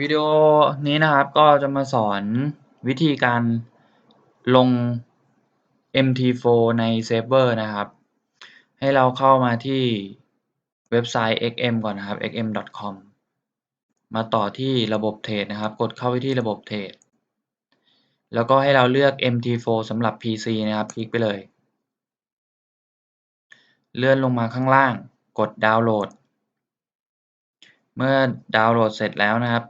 วิดีโอนี้นะครับก็จะมาสอนวิธีการลง MT4 ใน Saver นะครับ ให้เราเข้ามาที่เว็บไซต์ xm ก่อนนะครับ xm.com มาต่อที่ระบบเทรดนะครับ กดเข้าไปที่ระบบเทรดแล้วก็ให้เราเลือก MT4 สำหรับ PC นะครับ คลิกไปเลย เลื่อนลงมาข้างล่าง กดดาวน์โหลดเมื่อดาวน์โหลดเสร็จแล้วนะครับ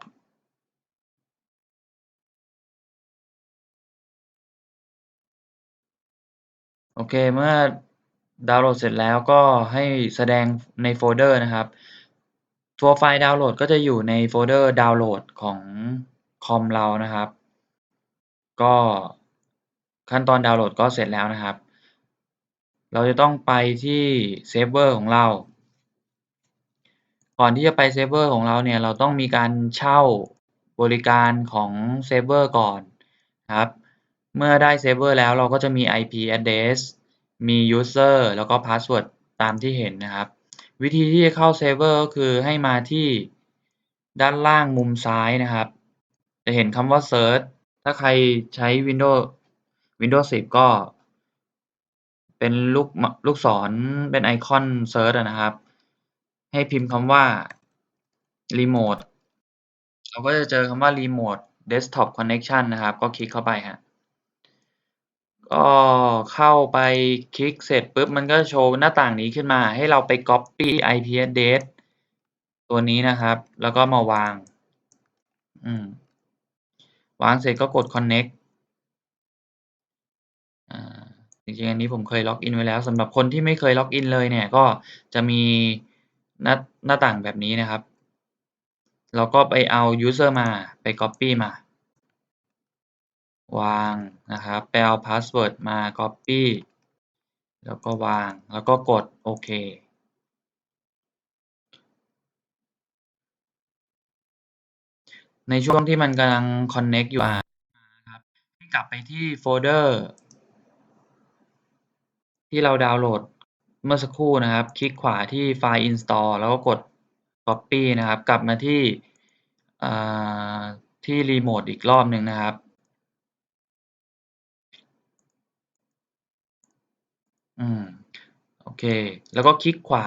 โอเค เมื่อดาวน์โหลดเสร็จแล้วก็ให้แสดงในโฟลเดอร์นะครับ ตัวไฟล์ดาวน์โหลดก็จะอยู่ในโฟลเดอร์ดาวน์โหลดของคอมเรานะครับ ก็ขั้นตอนดาวน์โหลดก็เสร็จแล้วนะครับ เราจะต้องไปที่เซิร์ฟเวอร์ของเรา ก่อนที่จะไปเซิร์ฟเวอร์ของเราเนี่ย เราต้องมีการเช่าบริการของเซิร์ฟเวอร์ก่อนนะครับ เมื่อได้เซิร์ฟเวอร์แล้วเราก็จะมี IP address มี user แล้วก็ password ตามที่เห็นนะครับ วิธีที่จะเข้าเซิร์ฟเวอร์ก็คือให้มาที่ด้านล่างมุมซ้ายนะครับ จะเห็นคำว่า search ถ้าใครใช้ Windows Windows 10 ก็เป็นลูกลูกศรเป็นไอคอน search นะครับ ให้พิมพ์คำว่า remote เราก็จะเจอคำว่า remote desktop connection นะครับ ก็คลิกเข้าไปฮะ ก็เข้าไปคลิกเสร็จปุ๊บ มันก็โชว์หน้าต่างนี้ขึ้นมา ให้เราไป copy IP address ตัวนี้นะครับ แล้วก็มาวาง อืม วางเสร็จก็กด connect อ่าจริงๆ อันนี้ผมเคยล็อกอินไว้แล้วสำหรับคนที่ไม่เคยล็อกอินเลยเนี่ย ก็จะมีหน้าหน้าต่างแบบนี้นะครับ เราก็ไปเอา user มาไป copy มา วางนะครับไปเอา password มา copy แล้วก็วางแล้วก็กดโอเคในช่วงที่มันกำลัง connect อยู่นะครับให้กลับไปที่โฟลเดอร์ ที่เราดาวน์โหลดเมื่อสักครู่นะครับ คลิกขวาที่ไฟล์ install แล้วก็กด copy นะครับ กลับมาที่ที่รีโมทอีกรอบหนึ่งนะครับ อืม โอเค แล้วก็คลิกขวา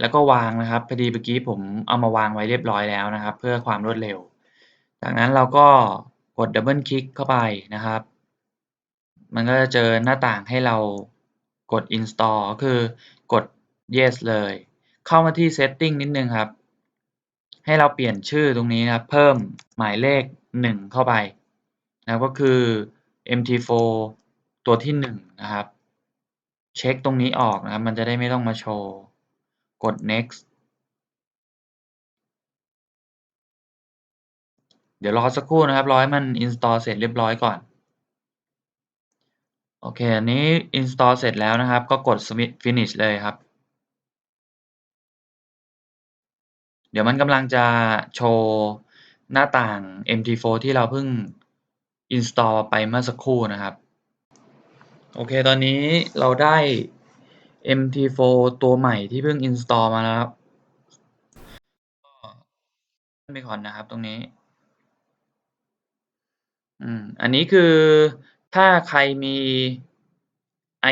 แล้วก็วางนะครับ พอดีเมื่อกี้ผมเอามาวางไว้เรียบร้อยแล้วนะครับ เพื่อความรวดเร็ว จากนั้นเราก็กดดับเบิลคลิกเข้าไปนะครับ มันก็จะเจอหน้าต่างให้เรากด install คือกด yes เลย เข้ามาที่ setting นิดนึงครับ ให้เราเปลี่ยนชื่อตรงนี้นะครับ เพิ่มหมายเลข 1 เข้าไปนะก็คือ mt4 ตัวที่ 1 นะครับ เช็คตรงนี้ออกนะครับ มันจะได้ไม่ต้องมาโชว์ กด next เดี๋ยวรอสักครู่นะครับ รอให้มัน install เสร็จเรียบร้อยก่อน โอเค อันนี้ install เสร็จแล้วนะครับ ก็กด finish เลยครับ เดี๋ยวมันกำลังจะโชว์หน้าต่าง MT4 ที่เราเพิ่ง install ไปเมื่อสักครู่นะครับ โอเค ตอนนี้เราได้ MT4 ตัวใหม่ที่เพิ่ง install มาแล้วครับก็ไปก่อนนะครับตรงนี้ อืม อันนี้คือถ้าใครมี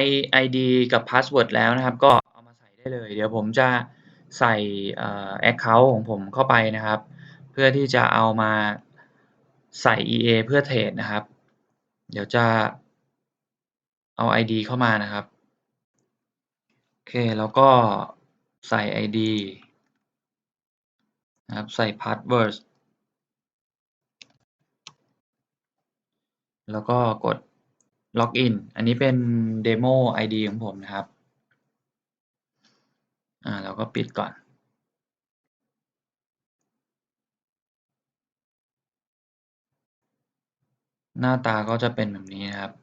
i ID กับ password แล้วนะครับ ก็เอามาใส่ได้เลย เดี๋ยวผมจะใส่ account ของผมเข้าไปนะครับ เพื่อที่จะเอามาใส่ EA เพื่อเทรดนะครับ เดี๋ยวจะ เอา ID เข้ามานะครับ โอเค แล้วก็ใส่ ID นะครับ ใส่ password แล้วก็กด login อันนี้เป็น demo ID ของผมนะครับ อ่า แล้วก็ปิดก่อนหน้าตาก็จะเป็นแบบนี้นะครับ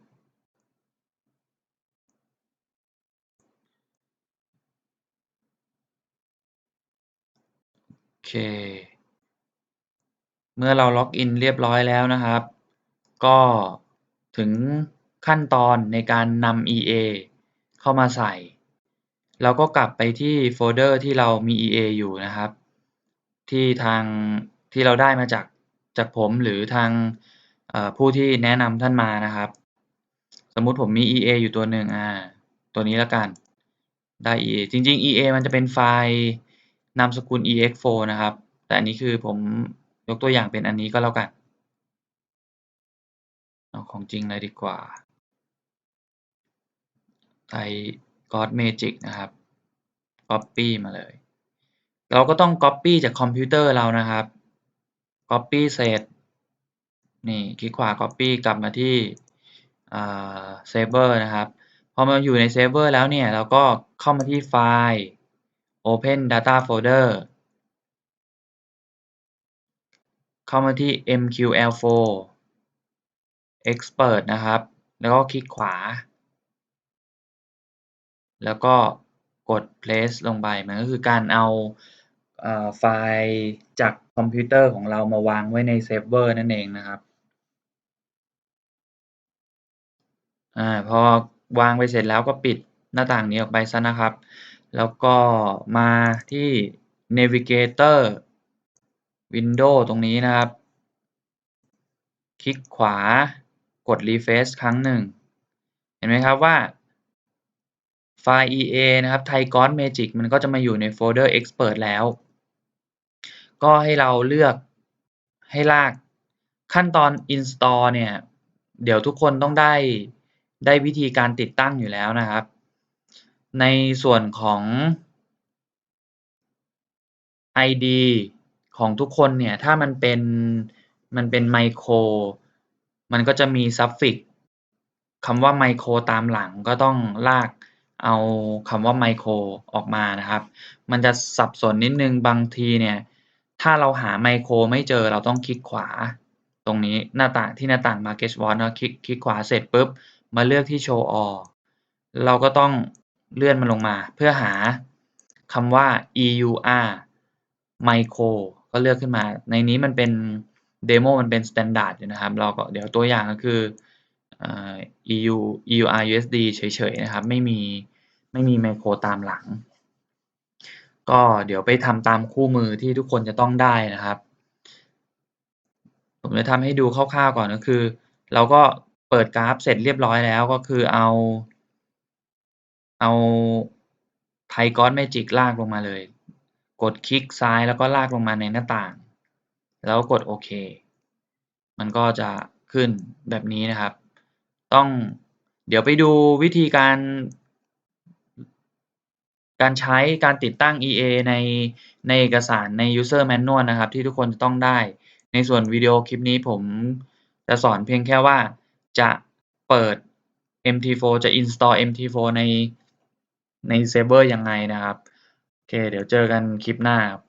เค เมื่อเราล็อกอินเรียบร้อยแล้วนะครับ ก็ถึงขั้นตอนในการนำ EA เข้ามาใส่ เราก็กลับไปที่โฟลเดอร์ที่เรามี EA อยู่นะครับ ที่ทางที่เราได้มาจากจากผมหรือทางผู้ที่แนะนำท่านมานะครับ สมมุติผมมี EA อยู่ตัวหนึ่งอ่าตัวนี้แล้วกันได้ EA จริง ๆ EA มันจะเป็นไฟล์ นามสกุล ex4 นะครับ แต่อันนี้คือผมยกตัวอย่างเป็นอันนี้ก็แล้วกัน เอาของจริงเลยดีกว่าไทย God Magic นะครับ Copy มาเลย เราก็ต้อง Copy จากคอมพิวเตอร์เรานะครับ Copy เสร็จ นี่คลิกขวา Copy กลับมาที่เซฟเวอร์นะครับ พอมาอยู่ในเซฟเวอร์แล้วเนี่ย เราก็เข้ามาที่ไฟล์ Open Data Folder เข้ามาที่ MQL4 Expert นะครับ แล้วก็คลิกขวา แล้วก็กด place ลงไป มันก็คือการเอาไฟล์จากคอมพิวเตอร์ของเรามาวางไว้ในเซิร์ฟเวอร์นั่นเองนะครับอพอวางไปเสร็จแล้วก็ปิดหน้าต่างนี้ออกไปซะนะครับ แล้วก็มาที่ Navigator Window ตรงนี้นะครับ คลิกขวากด refresh ครั้งหนึ่ง เห็นไหมครับว่า ไฟล์ EA นะครับ Thai God Magic มันก็จะมาอยู่ในโฟลเดอร์ Expert แล้ว ก็ให้เราเลือกให้ลากขั้นตอน install เนี่ย เดี๋ยวทุกคนต้องได้ได้วิธีการติดตั้งอยู่แล้วนะครับ ในส่วนของ ID ของทุกคนเนี่ย ถ้ามันเป็นมันเป็นไมโคร มันก็จะมีซัฟฟิกคำว่าไมโครตามหลังก็ต้องลากเอาคำว่าไมโครออกมานะครับ มันจะสับสนนิดนึงบางทีเนี่ย ถ้าเราหาไมโครไม่เจอเราต้องคลิกขวา ตรงนี้หน้าต่างที่หน้าต่าง Market Watch นะคลิกคลิกขวาเสร็จปุ๊บ มาเลือกที่ Show All เราก็ต้อง เลื่อนมันลงมา เพื่อหาคำว่า EUR Micro ก็เลือกขึ้นมา ในนี้มันเป็นเดโมมันเป็น Standard อยู่นะครับ เราก็เดี๋ยวตัวอย่างก็คือ EU EUR USD เฉยๆนะครับ ไม่มีไม่มีไมโครตามหลัง ก็เดี๋ยวไปทำตามคู่มือที่ทุกคนจะต้องได้นะครับ ผมจะทำให้ดูคร่าวๆก่อนก็คือ เราก็เปิดกราฟเสร็จเรียบร้อยแล้วก็คือเอา เอาไทกอนเมจิกลากลงมาเลย กดคลิกซ้ายแล้วก็ลากลงมาในหน้าต่าง แล้วกดโอเค มันก็จะขึ้นแบบนี้นะครับ ต้องเดี๋ยวไปดูวิธีการ การใช้การติดตั้ง EA ในในเอกสารใน user manual นะครับ ที่ทุกคนจะต้องได้ ในส่วนวิดีโอคลิปนี้ผมจะสอนเพียงแค่ว่าจะเปิด MT4 จะ install MT4 ใน ในเซเวอร์ยังไงนะครับ โอเค เดี๋ยวเจอกันคลิปหน้าครับ